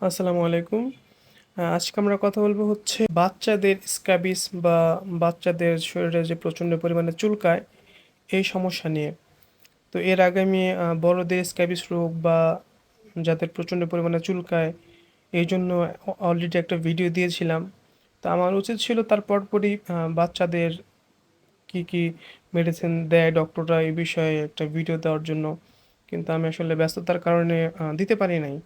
আসসালামু আলাইকুম। আজকে আমরা কথা বলব হচ্ছে বাচ্চাদের স্ক্যাবিস বা বাচ্চাদের শরীরে যে প্রচণ্ড পরিমাণে চুলকায় এই সমস্যা নিয়ে। তো এর আগে আমি বড়দের স্ক্যাবিস রোগ বা যাদের প্রচণ্ড পরিমাণে চুলকায় এই জন্য অলরেডি একটা ভিডিও দিয়েছিলাম। তো আমার উচিত ছিল তার পরপরই বাচ্চাদের কি কি মেডিসিন দেয় ডক্টররা এই বিষয়ে একটা ভিডিও দেওয়ার জন্য। কিন্তু আমি আসলে ব্যস্ততার কারণে দিতে পারি নাই।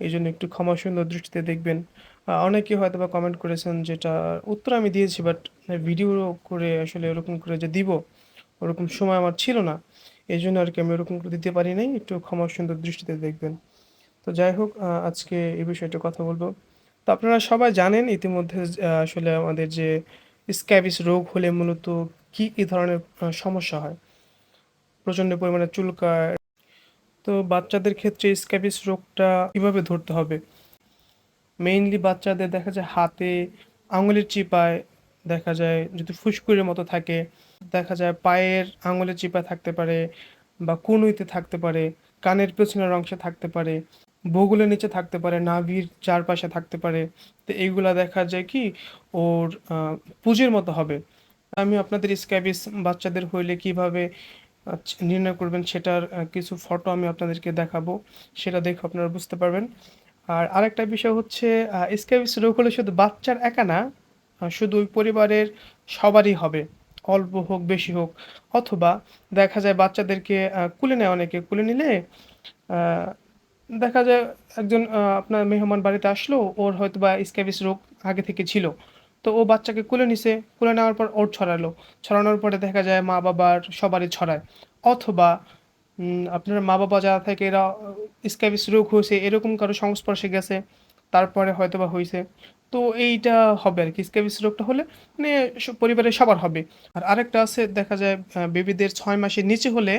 এই জন্য একটু ক্ষমা সুন্দর দৃষ্টিতে দেখবেন। অনেকে হয়তো বা কমেন্ট করেছেন যেটা উত্তর আমি দিয়েছি বাট ভিডিও করে আসলে ওরকম করে যে দিব, ওরকম সময় আমার ছিল না। এই জন্য আর কি আমি ওরকম করে দিতে পারি নাই, একটু ক্ষমা সুন্দর দৃষ্টিতে দেখবেন। তো যাই হোক আজকে এই বিষয়টা কথা বলব। তো আপনারা সবাই জানেন ইতিমধ্যে আসলে আমাদের যে স্ক্যাবিস রোগ হলে মূলত কি কি ধরনের সমস্যা হয়? প্রচণ্ড পরিমাণে চুলকায় তো বাচ্চাদের ক্ষেত্রে স্ক্যাবিস রোগটা কীভাবে ধরতে হবে? মেইনলি বাচ্চাদের দেখা যায় হাতে আঙুলের চিপায় দেখা যায়, যদি ফুসকুড়ির মতো থাকে, দেখা যায় পায়ের আঙুলের চিপায় থাকতে পারে বা কুনুইতে থাকতে পারে, কানের পেছনের অংশে থাকতে পারে, বগুলের নিচে থাকতে পারে, নাভির চারপাশে থাকতে পারে, তো এইগুলা দেখা যায় কি ওর পুঁজির মতো হবে। আমি আপনাদের স্ক্যাবিস বাচ্চাদের হইলে কীভাবে নির্ণয় করবেন সেটার কিছু ফটো আমি আপনাদেরকে দেখাবো, সেটা দেখে আপনারা বুঝতে পারবেন। আর আরেকটা বিষয় হচ্ছে স্ক্যাবিস রোগ হলে শুধু বাচ্চার একা না শুধু ওই পরিবারের সবারই হবে, অল্প হোক, বেশি হোক। অথবা দেখা যায় বাচ্চাদেরকে কুলে নেয় অনেকে, কুলে নিলে দেখা যায় একজন আপনার মেহমান বাড়িতে আসলো, ওর হয়তো বা স্ক্যাবিস রোগ আগে থেকে ছিল। তো ও বাচ্চাকে কোলে নিছে, কোলে নেওয়ার পর ওর ছড়ালো। ছড়ানোর পরে দেখা যায় মা বাবার সবারই ছড়ায়। অথবা আপনার মা বাবা যারা থাকে, এরা স্ক্যাবিস রোগ হয়েছে, এরকম কারও সংস্পর্শে গেছে, তারপরে হয়তো বা হয়েছে তো এইটা হবে আর কি, স্ক্যাবিস রোগটা হলে মানে পরিবারের সবার হবে। আর আরেকটা আছে, দেখা যায় বেবিদের ছয় মাসের নিচে হলে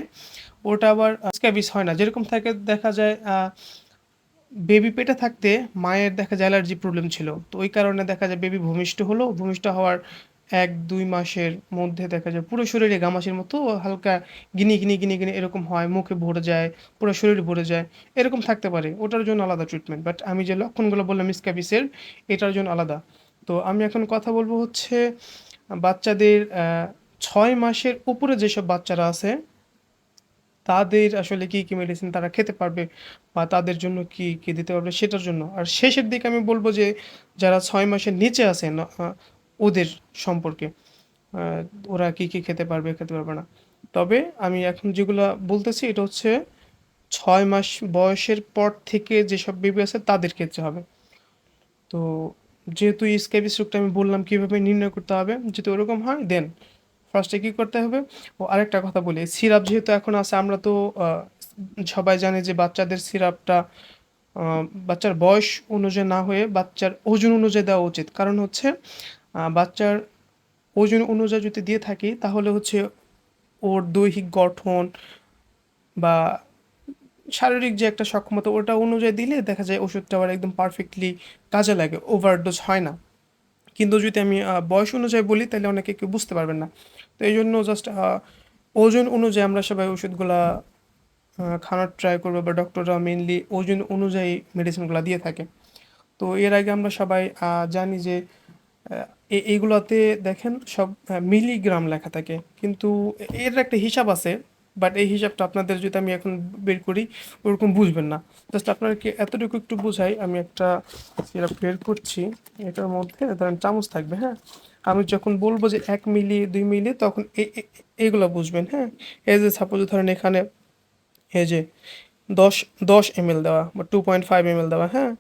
ওটা আবার স্ক্যাবিস হয় না। যেরকম থাকে, দেখা যায় বেবি পেটে থাকতে মায়ের দেখা যায় অ্যালার্জি প্রবলেম ছিল। তো ওই কারণে দেখা যায় বেবি ভূমিষ্ঠ হলো, ভূমিষ্ঠ হওয়ার এক, দুই মাসের মধ্যে দেখা যায় পুরো শরীরে গামাসের মতো হালকা গিনি গিনি গিনি গিনি এরকম হয়, মুখে ভরে যায়, পুরো শরীর ভরে যায়, এরকম থাকতে পারে। ওটার জন্য আলাদা ট্রিটমেন্ট বাট আমি যে লক্ষণগুলো বললাম স্ক্যাবিসের এটার জন্য আলাদা। তো আমি এখন কথা বলব হচ্ছে বাচ্চাদের ছয় মাসের উপরে যেসব বাচ্চারা আছে তাদের আসলে কি কি মেডিসিন তারা খেতে পারবে বা তাদের জন্য কি কি দিতে পারবে সেটার জন্য। আর শেষের দিকে আমি বলব যে, যারা ছয় মাসের নিচে আছেন ওদের সম্পর্কে ওরা কি কি খেতে পারবে খেতে পারবে না। তবে আমি এখন যেগুলো বলতেছি, এটা হচ্ছে ছয় মাস বয়সের পর থেকে যেসব বেবি আছে, তাদের ক্ষেত্রে হবে। তো যেহেতু স্ক্যাবিস রোগটা আমি বললাম কীভাবে নির্ণয় করতে হবে, যদি ওরকম হয় দেন ফার্স্টে কি করতে হবে? ও আরেকটা কথা বলি। সিরাপ যেহেতু এখন আছে, আমরা তো সবাই জানি যে বাচ্চাদের সিরাপটা বাচ্চার বয়স অনুযায়ী না হয়ে বাচ্চার ওজন অনুযায়ী দেওয়া উচিত। কারণ হচ্ছে বাচ্চার ওজন অনুযায়ী যদি দিয়ে থাকি, তাহলে হচ্ছে ওর দৈহিক গঠন বা শারীরিক যে একটা সক্ষমতা, ওটা অনুযায়ী দিলে দেখা যায় ওষুধটা আবার একদম পারফেক্টলি কাজে লাগে। ওভারডোজ হয় না। কিন্তু যদি আমি বয়স অনুযায়ী বলি, তাহলে অনেকে কেউ বুঝতে পারবেন না। তো এই জন্য জাস্ট ওজন অনুযায়ী আমরা সবাই ওষুধগুলা খাওয়ার ট্রাই করব বা ডক্টররা মেনলি ওজন অনুযায়ী মেডিসিনগুলো দিয়ে থাকে। তো এর আগে আমরা সবাই জানি যে এইগুলোতে দেখেন সব মিলিগ্রাম লেখা থাকে। কিন্তু এর একটা হিসাব আছে বাট এই হিসাবটা আপনাদের যদি আমি এখন বের করি, ওরকম বুঝবেন না। জাস্ট আপনাকে এতটুকু একটু বুঝাই, আমি একটা সিরাপ বের করছি। এটার মধ্যে ধরেন চামচ থাকবে হ্যাঁ? আমি যখন বলব যে এক মিলি, দুই মিলি, তখন এগুলো বুঝবেন হ্যাঁ? এই যে সাপোজ ধরেন এখানে এই যে দশ দশ এম দেওয়া বা টু পয়েন্ট ফাইভ এম দেওয়া হ্যাঁ?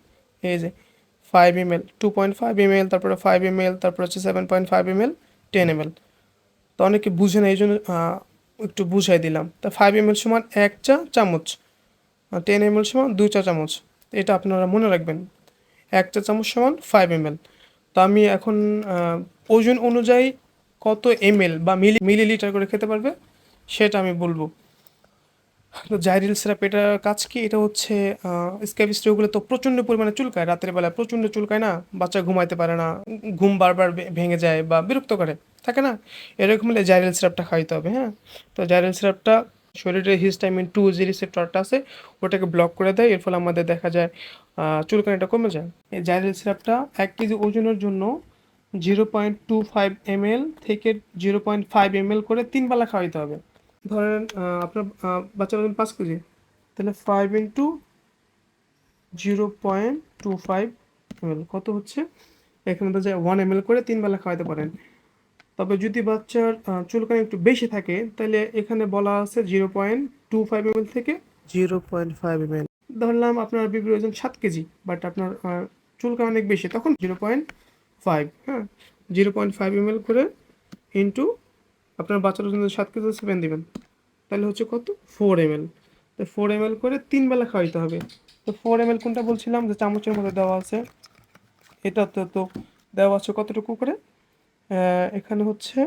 এই যে five M L two point five M L তারপরে ফাইভ এম এল তারপর হচ্ছে seven point five M L ten M L তো অনেকে বুঝে না এই জন্য একটু বুঝাই দিলাম। তা ফাইভ এম এল সমান এক চা চামচ আর টেন এম এল সমান দুই চা চামচ। এটা আপনারা মনে রাখবেন। এক চা চামচ সমান ফাইভ এম এল তো আমি এখন ওজন অনুযায়ী কত এম এল বা মিলি মিলিলিটার করে খেতে পারবে, সেটা আমি বলব। তো জাইরিল সিরাপ এটা কাজ কি? এটা হচ্ছে স্ক্যাবিস রোগগুলো তো প্রচণ্ড পরিমাণে চুলকায়। রাতের বেলায় প্রচণ্ড চুলকায় না, বাচ্চা ঘুমাইতে পারে না, ঘুম বারবার ভেঙে যায় বা বিরক্ত করে। থাকে না? এরকম হলে জাইরিল সিরাপটা খাইতে হবে হ্যাঁ? তো জাইরিল সিরাপটা শরীরে হিস্টামিন টু যে রিসেপ্টরটা আছে ওটাকে ব্লক করে দেয় এর ফলে আমাদের দেখা যায় চুলকানিটা কমে যায়। এই জাইরেল সিরাপটা এক কেজি ওজনের জন্য zero point two five M L থেকে zero point five M L করে তিন বেলা খাওয়াইতে হবে। ধরেন আপনার আহ, বাচ্চার ওজন পাঁচ কেজি তাহলে five into zero point two five M L কত হচ্ছে? এখানে তো যে ওয়ান এম এল করে তিন বেলা খাওয়াতে পারেন। তবে যদি বাচ্চার চুলকানি একটু বেশি থাকে তাহলে এখানে বলা আছে zero point two five M থেকে জিরো পয়েন্ট ফাইভ এম ধরলাম আপনার বিবির ওজন সাত কেজি বাট আপনার চুলকানি অনেক বেশি তখন জিরো পয়েন্ট ফাইভ হ্যাঁ? জিরো পয়েন্ট ফাইভ এম করে ইন্টু আপনার বাচ্চার ওজন সাত কেজি সেভেন দেবেন। তাহলে হচ্ছে কত? ফোর এম এল তো ফোর এম করে তিন বেলা খাওয়াইতে হবে। তো ফোর এম কোনটা বলছিলাম? যে চামচের মধ্যে দেওয়া আছে এটা তো তো দেওয়া আছে কতটুকু করে? এখানে হচ্ছে,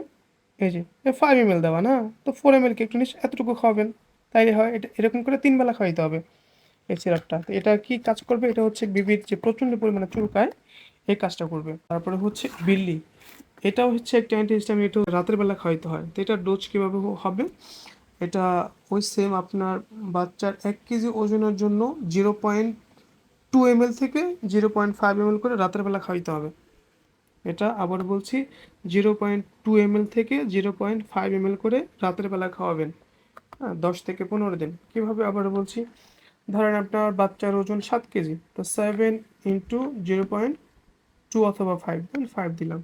এই যে ফাইভ এম এল দেওয়া, না? তো ফোর এম কে একটু নিচ এতটুকু খাওয়াবেন, তাইলে হয়, এটা এরকম করে তিন বেলা খাওয়াইতে হবে, এই সিরাপটা তো এটা কি কাজ করবে? এটা হচ্ছে বিবির যে প্রচণ্ড পরিমাণে চুলকায়, এই কাজটা করবে। তারপরে হচ্ছে বিল্লি, এটাও হচ্ছে একটা অ্যান্টিহিস্টামিন এটা রাতের বেলা খাওয়াইতে হয়। তো এটার ডোজ কীভাবে হবে? এটা ওই সেম আপনার বাচ্চার এক কেজি ওজনের জন্য zero point two M L থেকে জিরো পয়েন্ট ফাইভ এম করে রাতের বেলা খাওয়াইতে হবে। এটা আবার বলছি zero point two M L থেকে জিরো পয়েন্ট ফাইভ এম করে রাতের বেলা খাওয়াবেন হ্যাঁ দশ থেকে পনেরো দিন। কীভাবে আবার বলছি? ধরেন আপনার বাচ্চার ওজন সাত কেজি, তো seven into zero point two অথবা ফাইভ ফাইভ দিলাম।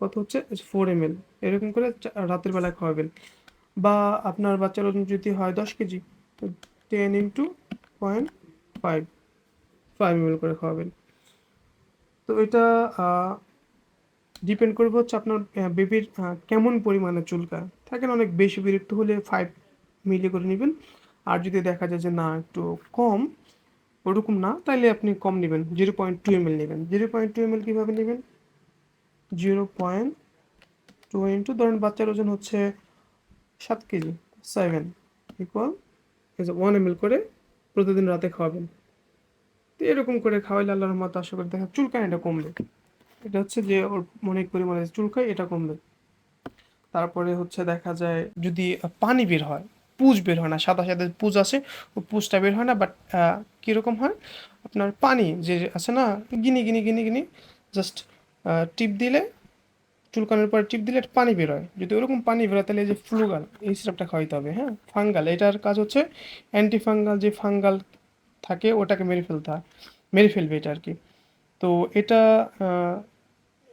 কত হচ্ছে? ফোর এম এল এরকম করে রাতের বেলা খাওয়াবেন। বা আপনার বাচ্চার ওজন যদি হয় দশ কেজি, তো ten into point five five M করে খাওয়াবেন। তো এটা ডিপেন্ড করবে হচ্ছে আপনার বেবির কেমন পরিমাণে চুলকা। থাকেন অনেক বেশি বিরক্ত হলে ফাইভ মিলি করে নেবেন। আর যদি দেখা যায় যে না, একটু কম, ওরকম না তাহলে আপনি কম নেবেন। Zero point two M L নেবেন। Zero point two M L কীভাবে নেবেন? জিরো পয়েন্ট টু ইন্টু ধরেন বাচ্চার ওজন হচ্ছে সাত KG. Seven equal one M L করে প্রতিদিন রাতে খাওয়াবেন। তো এরকম করে খাওয়াইলে আল্লাহর রহমত আশা করি দেখা চুলকানিটা কমবে। এটা হচ্ছে যে ওর অনেক পরিমাণে চুলকায় এটা কমবে। তারপরে হচ্ছে দেখা যায় যদি পানি বের হয়, পুজ বের হয় না, সাদা সাদা পুজ আছে ও পুজটা বের হয় না বাট কীরকম হয়? আপনার পানি যে আছে না, গিনি গিনি গিনি গিনি জাস্ট টিপ দিলে, চুলকানোর পরে টিপ দিলে পানি বের হয়। যদি ওরকম পানি বেরোয় তাহলে এই যে ফ্লুগাল এই সিরাপটা খাওয়াইতে হবে হ্যাঁ? ফাঙ্গাল এটার কাজ হচ্ছে অ্যান্টি ফাঙ্গাল যে ফাঙ্গাল থাকে, ওটাকে মেরে ফেলতে হয়। মেরে ফেলবে এটা আর কি তো এটা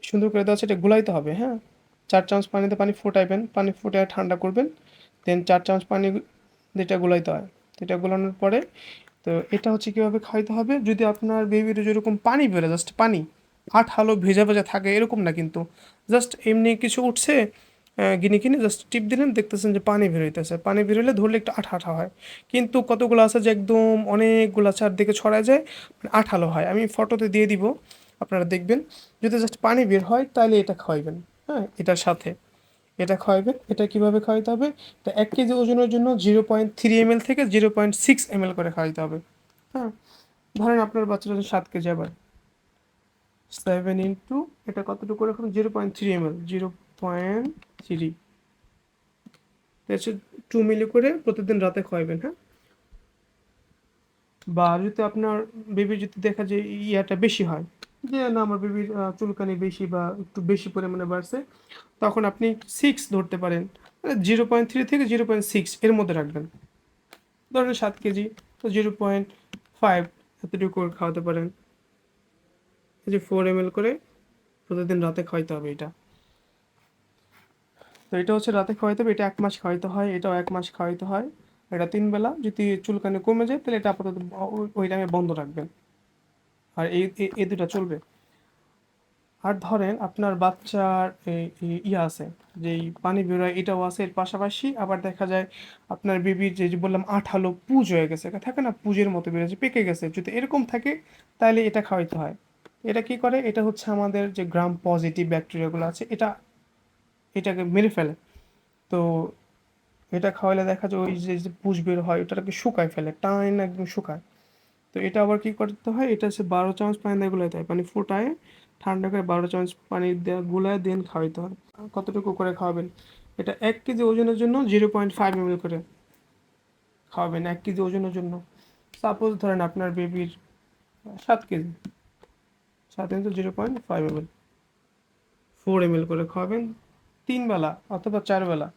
সুন্দর করে দেওয়া আছে, এটা গুলাইতে হবে হ্যাঁ? চার চামচ পানিতে পানি ফোটাইবেন, পানি ফুটায় ঠান্ডা করবেন, দেন চার চামচ পানি যেটা গুলাইতে হয় এটা গুলানোর পরে, তো এটা হচ্ছে কীভাবে খাইতে হবে, যদি আপনার বেবির যেরকম পানি বেরোয় জাস্ট পানি আট হালো ভেজা ভেজা থাকে, এরকম না কিন্তু জাস্ট এমনি কিছু উঠছে গিনি কিনে জাস্ট টিপ দিলেন, দেখতেছেন যে পানি বেরোইতেছে পানি বেরোলে ধরলে একটু আঠা আঠা হয়। কিন্তু কতগুলো আছে যে একদম অনেকগুলো চারদিকে ছড়ায় যায় মানে আঠালো হয়। আমি ফটোতে দিয়ে দিব, আপনারা দেখবেন। যদি জাস্ট পানি বের হয় তাহলে এটা খাওয়াইবেন হ্যাঁ এটার সাথে। এটা খাওয়াবেন এটা কীভাবে খাওয়াইতে হবে? তা এক কেজি ওজনের জন্য জিরো পয়েন্ট থ্রি এম থেকে জিরো পয়েন্ট সিক্স এম করে খাওয়াইতে হবে। হ্যাঁ ধরেন আপনার ওজন সাত কেজি আবার। সেভেন ইন্টু এটা কতটুকু? রাখুন zero point three M L zero point three হচ্ছে টু মিলি করে প্রতিদিন রাতে খাওয়াবেন হ্যাঁ? বা যদি আপনার বেবি যদি দেখা যায় ইয়াটা বেশি হয়, যে না, আমার বেবির চুলকানি বেশি বা একটু বেশি পরিমাণে বাড়ছে, তখন আপনি সিক্স ধরতে পারেন। জিরো পয়েন্ট থ্রি থেকে জিরো পয়েন্ট সিক্স এর মধ্যে রাখবেন। ধরেন সাত কেজি, তো জিরো পয়েন্ট ফাইভ এতটুকু করে খাওয়াতে পারেন। যে ফোর এম করে প্রতিদিন রাতে খাওয়াইতে হবে এটা। তো এটা হচ্ছে রাতে খাওয়াইতে হবে, এটা এক মাস খাওয়াইতে হয়, এটাও এক মাস খাওয়াইতে হয়। এটা তিন বেলা, যদি চুলকানি কমে যায়, তাহলে এটা আপাতত ওই- টাইমে বন্ধ রাখবেন। আর এই এই- দুটা চলবে। আর ধরেন আপনার বাচ্চার ইয়ে আছে, যেই পানি বেরোয় এটাও আছে, এর পাশাপাশি আবার দেখা যায় আপনার বেবির যে যে বললাম আঠালো পুজ হয়ে গেছে, থাকে না, পুজের মতো বেরোচ্ছে পেকে গেছে, যদি এরকম থাকে, তাহলে এটা খাওয়াইতে হয়। এটা কি করে? এটা হচ্ছে আমাদের যে গ্রাম পজিটিভ ব্যাকটেরিয়াগুলো আছে, এটা এটাকে মেরে ফেলে। তো এটা খাওয়ালে দেখা যায় ওই যে পুজ বের হয়, ওটাকে শুকায় ফেলে টাইন একদম শুকায়। তো এটা আবার কি করতে হয়? এটা হচ্ছে বারো চামচ পানি দিয়ে গুলাইতে হয়। পানি ফুটায়, ঠান্ডা করে বারো চামচ পানি দেওয়া গুলায় দেন খাওয়াইতে হয়। কতটুকু করে খাওয়াবেন? এটা এক কেজি ওজনের জন্য জিরো পয়েন্ট ফাইভ এম করে খাওয়াবেন, এক কেজি ওজনের জন্য। সাপোজ ধরেন আপনার বেবির সাত কেজি, সাত into zero point five M four M করে খাওয়াবেন। তিন বেলা অথবা চার বেলা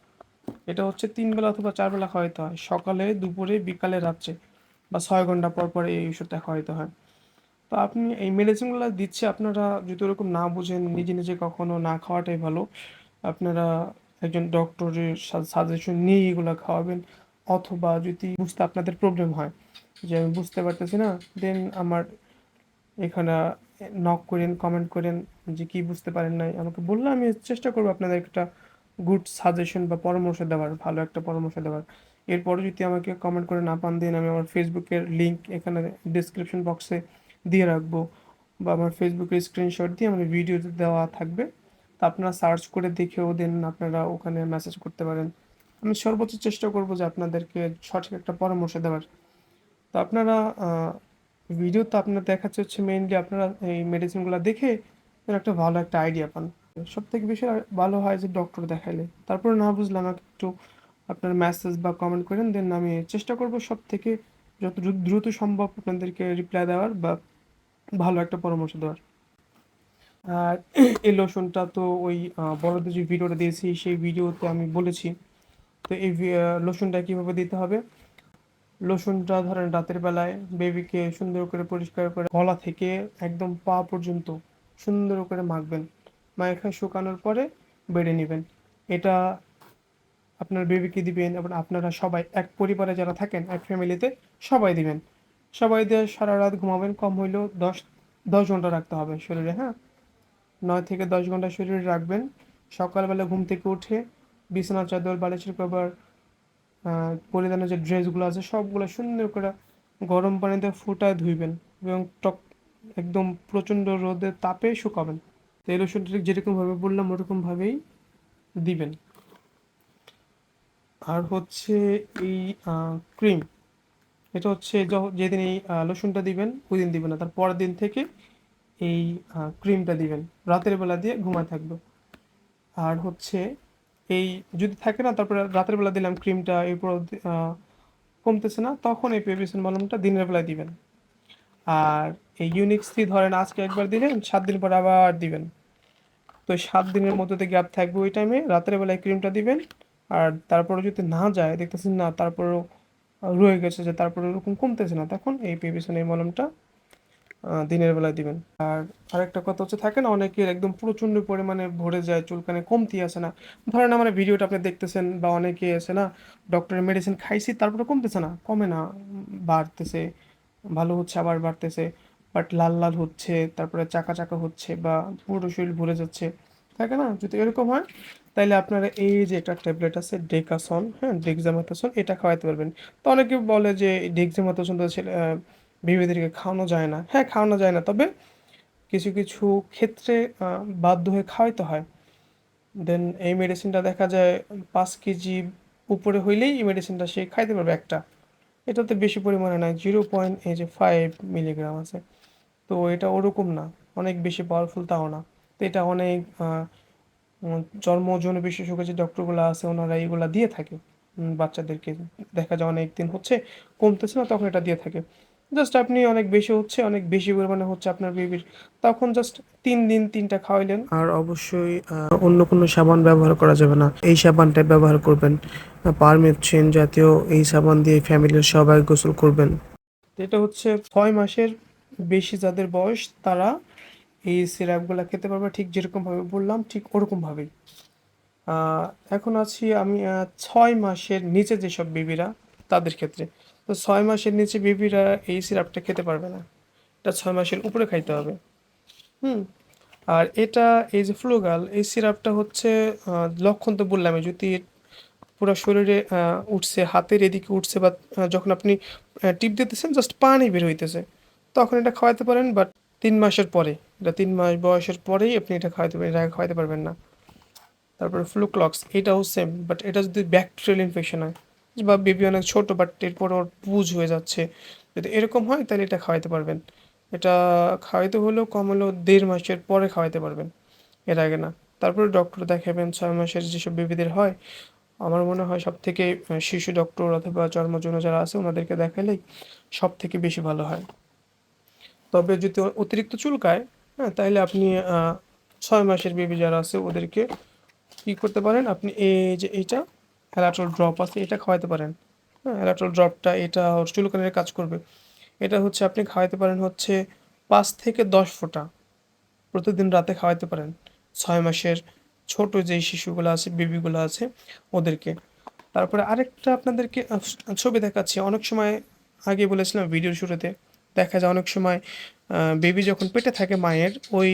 এটা হচ্ছে তিন বেলা অথবা চার বেলা খাওয়াইতে হয়। সকালে, দুপুরে, বিকালে, রাত্রে বা ছয় ঘণ্টা পর পর এই ওষুধটা খাওয়াইতে হয়। তো আপনি এই মেডিসিনগুলো দিচ্ছে, আপনারা যদি ওরকম না বুঝেন, নিজে নিজে কখনো না খাওয়াটাই ভালো। আপনারা একজন ডক্টরের সাজেশন নিয়ে এগুলো খাওয়াবেন। অথবা যদি বুঝতে আপনাদের প্রবলেম হয়, যে আমি বুঝতে পারতেছি না দেন আমার এখানে নক করেন কমেন্ট করেন। যে কি বুঝতে পারেন নাই, আমাকে বললে আমি চেষ্টা করব আপনাদের একটা গুড সাজেশন বা পরামর্শ দেওয়ার, ভালো একটা পরামর্শ দেওয়ার। এরপরে যদি আমাকে কমেন্ট করে না পান দেন আমি আমার ফেসবুকের লিঙ্ক এখানে ডিসক্রিপশন বক্সে দিয়ে রাখব বা আমার ফেসবুকের স্ক্রিনশট দিয়ে আমার ভিডিওতে দেওয়া থাকবে। তা আপনারা সার্চ করে দেখেও দেন আপনারা ওখানে মেসেজ করতে পারেন। আমি সর্বোচ্চ চেষ্টা করব যে আপনাদেরকে সঠিক একটা পরামর্শ দেওয়ার। তো আপনারা ভিডিও তো আপনার দেখাচ্ছে হচ্ছে মেইনলি আপনারা এই মেডিসিনগুলো দেখে যেন একটা ভালো একটা আইডিয়া পান। সব থেকে বেশি ভালো হয় যে ডক্টর দেখাইলে। তারপরে না বুঝলে আমাকে একটু আপনার মেসেজ বা কমেন্ট করেন দেন আমি চেষ্টা করব সব থেকে যত দ্রুত সম্ভব আপনাদেরকে রিপ্লাই দেওয়ার বা ভালো একটা পরামর্শ দেওয়ার। আর এই লোশনটা তো ওই বড়দের যে ভিডিওটা দিয়েছি, সেই ভিডিওতে আমি বলেছি। তো এই লোশনটা কীভাবে দিতে হবে? লোশনটা ধরেন রাতের বেলায় বেবিকে সুন্দর করে পরিষ্কার করে গলা থেকে একদম পা পর্যন্ত সুন্দর করে মাখবেন। মাখা শুকানোর পরে বেড়ে নেবেন। এটা আপনার বেবিকে দিবেন এবং আপনারা সবাই এক পরিবারে যারা থাকেন এক ফ্যামিলিতে সবাই দিবেন। সবাই দিয়ে সারা রাত ঘুমাবেন কম হইলেও দশ দশ ঘণ্টা রাখতে হবে শরীরে হ্যাঁ? নয় থেকে দশ ঘণ্টা শরীরে রাখবেন। সকালবেলা ঘুম থেকে উঠে বিছানা চাদর বালিশের আহ, পরিধানের যে ড্রেসগুলো আছে সবগুলো সুন্দর করে গরম পানিতে ফুটায় ধুইবেন এবং টক একদম প্রচণ্ড রোদে তাপে শুকাবেন। এই ঠিক যেরকমভাবে বললাম ওরকমভাবেই দিবেন। আর হচ্ছে এই ক্রিম। এটা হচ্ছে যেদিন এই আহ, লোশনটা দিবেন ওই দিন দিবেন না তার পরের দিন থেকে এই ক্রিমটা দিবেন। রাতের বেলা দিয়ে ঘুমায় থাকবে। আর হচ্ছে এই যদি থাকে না তারপরে রাতের বেলা দিলাম ক্রিমটা এরপর কমতেছে না তখন এই পেপিসন মলমটা দিনের বেলায় দিবেন। আর এই ইউনিক থ্রি ধরেন আজকে একবার দিলেন সাত দিন পর আবার দিবেন। তো সাত দিনের মধ্যে গ্যাপ থাকবে ওই টাইমে রাতের বেলায় ক্রিমটা দিবেন, আর তারপরে যদি না যায়, দেখতেছেন না, তারপরেও রয়ে গেছে যে তারপরে ওরকম কমতেছে না, তখন এই পেপিসন এই মলমটা দিনের বেলায় দিবেন। আর আরেকটা কথা হচ্ছে থাকে না অনেকের একদম প্রচণ্ড পরিমাণে ভরে যায়, চুলকানে কমতি আসে না। ধরেন আমার ভিডিওটা আপনি দেখতেছেন বা অনেকে আছে না ডক্টরের মেডিসিন খাইছি তারপরে কমতেছে না, কমে না, বাড়তেছে, ভালো হচ্ছে, আবার বাড়তেছে। বাট লাল লাল হচ্ছে, তারপরে চাকা চাকা হচ্ছে বা পুরো শরীর ভরে যাচ্ছে, থাকে না? যদি এরকম হয় তাহলে আপনারা এই যে একটা ট্যাবলেট আছে, ডেকাসন হ্যাঁ ডেক্সামেথাসন এটা খাওয়াতে পারবেন। তো অনেকে বলে যে ডেক্সামেথাসন তো ছেলে বেবিদেরকে খাওয়ানো যায় না। হ্যাঁ খাওয়ানো যায় না, তবে কিছু কিছু ক্ষেত্রে বাধ্য হয়ে খাওয়াইতে হয়। দেন এই মেডিসিনটা দেখা যায়, পাঁচ কেজি উপরে হইলেই এই মেডিসিনটা সে খাইতে পারবে একটা। এটাতে বেশি পরিমাণে নাই, জিরো পয়েন্ট এই যে ফাইভ মিলিগ্রাম আছে। তো এটা ওরকম না। অনেক বেশি পাওয়ারফুল তাও না। তো এটা অনেক আহ, উম, জন্ম যৌন বিশেষজ্ঞ যে ডক্টরগুলো আছে ওনারা এইগুলা দিয়ে থাকে। বাচ্চাদেরকে দেখা যায় অনেক দিন হচ্ছে কমতেছে না তখন এটা দিয়ে থাকে। জাস্ট আপনি অনেক বেশি হচ্ছে অনেক বেশি পরিমাণে হচ্ছে আপনার বেবির তখন জাস্ট তিন দিন তিনটা খাওয়াইলেন। আর অবশ্যই অন্য কোনো সাবান ব্যবহার করা যাবে না। এই সাবানটা ব্যবহার করবেন। পারমেথ্রিন জাতীয় এই সাবান দিয়ে ফ্যামিলির সবাই গোসল করবেন। এটা হচ্ছে ছয় মাসের বেশি যাদের বয়স, তারা এই সিরাপগুলো খেতে পারবে ঠিক যেরকমভাবে বললাম, ঠিক ওরকমভাবেই। এখন আছি আমি ছয় মাসের নিচে যেসব বেবিরা, তাদের ক্ষেত্রে। তো ছয় মাসের নিচে বেবিরা এই সিরাপটা খেতে পারবে না। এটা ছয় মাসের উপরে খাইতে হবে। হুম, আর এটা এই যে ফ্লুগাল, এই সিরাপটা হচ্ছে লক্ষণ তো বললামই, যদি পুরো শরীরে উঠছে, হাতের এদিকে উঠছে বা যখন আপনি টিপ দিতেছেন জাস্ট পানি বের হইতেছে। তখন এটা খাওয়াতে পারেন বাট তিন মাসের পরে। এটা তিন মাস বয়সের পরেই আপনি এটা খাওয়াতে পারেন, এটা খাওয়াতে পারবেন না। তারপরে ফ্লুক্লক্স এটাও সেম বাট এটা যদি ব্যাকটেরিয়াল ইনফেকশন হয়, বা বেবি অনেক ছোটো বাট এরপর ওর পুজ হয়ে যাচ্ছে, যদি এরকম হয়, তাহলে এটা খাওয়াতে পারবেন। এটা খাওয়াইতে হলেও কম হলেও দেড় মাসের পরে খাওয়াতে পারবেন, এর আগে না। তারপরে ডক্টর দেখাবেন, ছয় মাসের যেসব বেবিদের হয়, আমার মনে হয় সব থেকে শিশু ডক্টর অথবা জন্মজন্য যারা আছে, ওনাদেরকে দেখালেই সব থেকে বেশি ভালো হয়। তবে যদি অতিরিক্ত চুলকায় হ্যাঁ তাহলে আপনি ছয় মাসের বেবি যারা আছে ওদেরকে কি করতে পারেন? আপনি এই যে এইটা অ্যালাট্রল ড্রপ আছে, এটা খাওয়াতে পারেন। হ্যাঁ অ্যালাট্রল ড্রপটা এটা চুলকানির কাজ করবে। এটা হচ্ছে আপনি খাওয়াতে পারেন হচ্ছে পাঁচ থেকে দশ ফোঁটা প্রতিদিন রাতে খাওয়াতে পারেন। ছয় মাসের ছোট যে শিশুগুলো আছে বেবিগুলো আছে, ওদেরকে। তারপরে আরেকটা আপনাদেরকে ছবি দেখাচ্ছি। অনেক সময় আগে বলেছিলাম ভিডিওর শুরুতে দেখা যায় অনেক সময় বেবি যখন পেটে থাকে মায়ের, ওই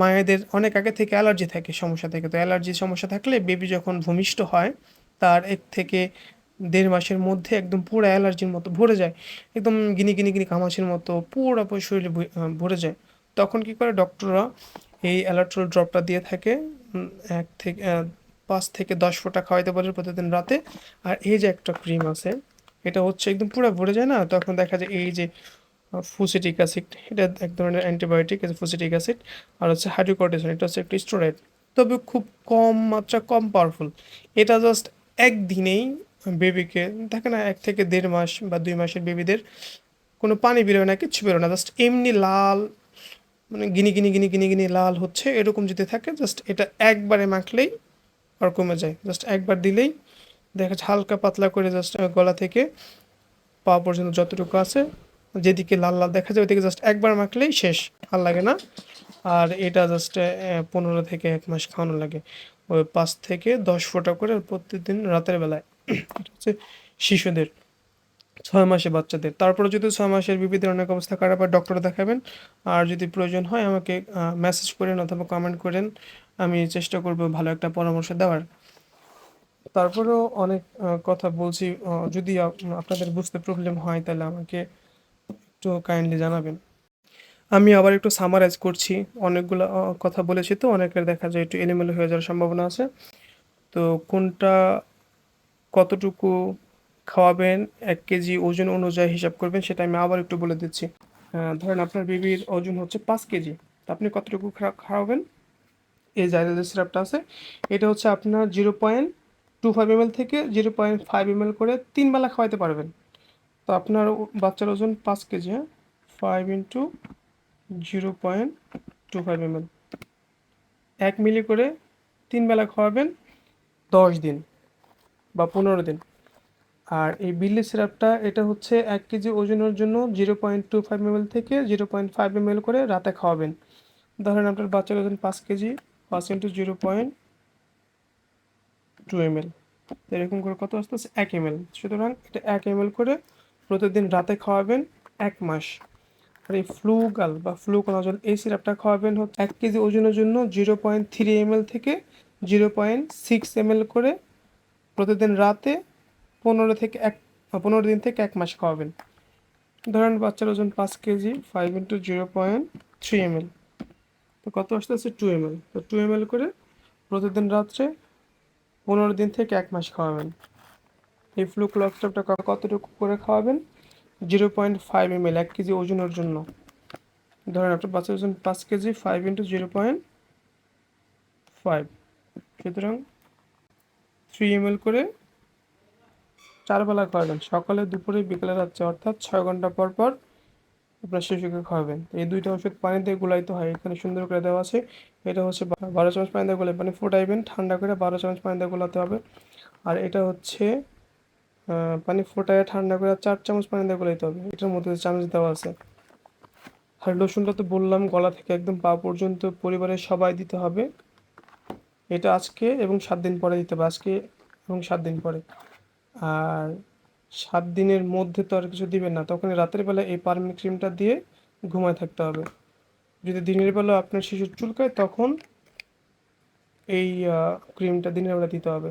মায়েদের অনেক আগে থেকে অ্যালার্জি থাকে সমস্যা থাকে। তো অ্যালার্জি সমস্যা থাকলে বেবি যখন ভূমিষ্ঠ হয়, তার এক থেকে দেড় মাসের মধ্যে একদম পুরো অ্যালার্জির মতো ভরে যায়। একদম গিনি গিনি গিনি কামাচির মতো পুরো শরীরে ভরে যায়। তখন কি করে ডক্টররা এই অ্যালাট্রল ড্রপটা দিয়ে থাকে এক থেকে পাঁচ থেকে দশ ফোঁটা খাওয়াইতে পারে প্রতিদিন রাতে। আর এই যে একটা ক্রিম আছে, এটা হচ্ছে একদম পুরো ভরে যায় না? তখন দেখা যায় এই যে ফুসিটিক অ্যাসিড এটা এক ধরনের অ্যান্টিবায়োটিক ফুসিটিক অ্যাসিড আর হচ্ছে হাইড্রোকর্টিসন এটা হচ্ছে একটা স্টোরাইড তবে খুব কম মাত্রা, কম পাওয়ারফুল এটা জাস্ট একদিনেই বেবিকে দেখে না, এক থেকে দেড় মাস বা দুই মাসের বেবিদের কোনো পানি বেরোয় না, কিচ্ছু বেরোয় না জাস্ট এমনি লাল মানে গিনি গিনি গিনি গিনি গিনি লাল হচ্ছে, এরকম যদি থাকে জাস্ট এটা একবারে মাখলেই আর কমে যায়। জাস্ট একবার দিলেই দেখা যাচ্ছে হালকা পাতলা করে জাস্ট গলা থেকে পা পর্যন্ত যতটুকু আছে যেদিকে লাল লাল দেখা যায়, ওইদিকে জাস্ট একবার মাখলেই শেষ, আর লাগে না। আর এটা জাস্ট পনেরো থেকে এক মাস খাওয়ানো লাগে। ওই পাঁচ থেকে দশ ফোঁটা করে প্রতিদিন রাতের বেলায়। হচ্ছে শিশুদের, ছয় মাসে বাচ্চাদের। তারপরে যদি ছয় মাসের বিবিধের অনেক অবস্থা খারাপ হয় ডক্টর দেখাবেন। আর যদি প্রয়োজন হয়, আমাকে মেসেজ করেন অথবা কমেন্ট করেন। আমি চেষ্টা করব ভালো একটা পরামর্শ দেওয়ার। তারপরেও অনেক কথা বলছি। যদি আপনাদের বুঝতে প্রবলেম হয়, তাহলে আমাকে একটু কাইন্ডলি জানাবেন। আমি আবার একটু সামারাইজ করছি। অনেকগুলো কথা বলেছি তো, অনেকের দেখা যায় একটু এলোমেলো হয়ে যাওয়ার সম্ভাবনা আছে। তো কোনটা কতটুকু খাওয়াবেন, এক কেজি ওজন অনুযায়ী হিসাব করবেন, সেটা আমি আবার একটু বলে দিচ্ছি। ধরেন আপনার বেবির ওজন হচ্ছে পাঁচ কেজি। তা আপনি কতটুকু খাওয়াবেন? এই যে সিরাপটা আছে। এটা হচ্ছে আপনার zero point two five M থেকে জিরো পয়েন্ট ফাইভ এম করে তিন বেলা খাওয়াতে পারবেন। তো আপনার বাচ্চার ওজন পাঁচ কেজি হ্যাঁ? Five into zero point two five M এক মিলি করে তিন বেলা খাওয়াবেন দশ দিন বা পনেরো দিন। আর এই বিল্লি সিরাপটা, এটা হচ্ছে এক কেজি ওজনের জন্য zero point two five M থেকে জিরো পয়েন্ট ফাইভ এম করে রাতে খাওয়াবেন। ধরেন আপনার বাচ্চার ওজন পাঁচ কেজি, পাঁচ into zero point two M L এরকম করে কত আসতে এক এম এল সুতরাং এটা এক এম এল করে প্রতিদিন রাতে খাওয়াবেন এক মাস। আর এই ফ্লুগাল বা ফ্লুকোনাজল এই সিরাপটা খাওয়াবেন হচ্ছে এক কেজি ওজনের জন্য জিরো পয়েন্ট থ্রি এম থেকে জিরো পয়েন্ট সিক্স এম করে প্রতিদিন রাতে পনেরো থেকে এক পনেরো দিন থেকে এক মাস খাওয়াবেন। ধরেন বাচ্চার ওজন পাঁচ KG five into zero point three M তো কত আসতে আছে টু এম তো টু এম করে প্রতিদিন রাত্রে পনেরো দিন থেকে এক মাস খাওয়াবেন। এই ফ্লু ক্লকস্টপটা কতটুকু করে খাওয়াবেন? Zero point five M L এক কেজি ওজনের জন্য। ধরেন আপনার বাচ্চার ওজন পাঁচ KG five into zero point five সুতরাং থ্রি এম এল করে চার বেলা খাওয়াবেন। সকালে, দুপুরে, বিকেলে, রাত্রে, অর্থাৎ ছয় ঘণ্টা পর পর আপনার শিশুকে খাওয়াবেন। এই দুইটা ওষুধ পানিতে গুলাইতে হয়। এখানে সুন্দর করে দেওয়া আছে। এটা হচ্ছে বারো চামচ পানি দিয়ে গুলাই মানে ফোটাইবেন। ঠান্ডা করে বারো চামচ পানি দিয়ে গোলাতে হবে। আর এটা হচ্ছে পানি ফোটায়, ঠান্ডা করে চার চামচ পানি দিয়ে গোলাইতে হবে। এটার মধ্যে চামচ দেওয়া আছে। আর রসুনটা তো বললাম, গলা থেকে একদম পা পর্যন্ত পরিবারের সবাই দিতে হবে। এটা আজকে এবং সাত দিন পরে দিতে হবে, আজকে এবং সাত দিন পরে। আর সাত দিনের মধ্যে তো আর কিছু দিবেন না, তখন রাতের বেলা এই পারমিন ক্রিমটা দিয়ে ঘুমায় থাকতে হবে। যদি দিনের বেলা আপনার শিশুর চুলকায়, তখন এই ক্রিমটা দিনের বেলা দিতে হবে।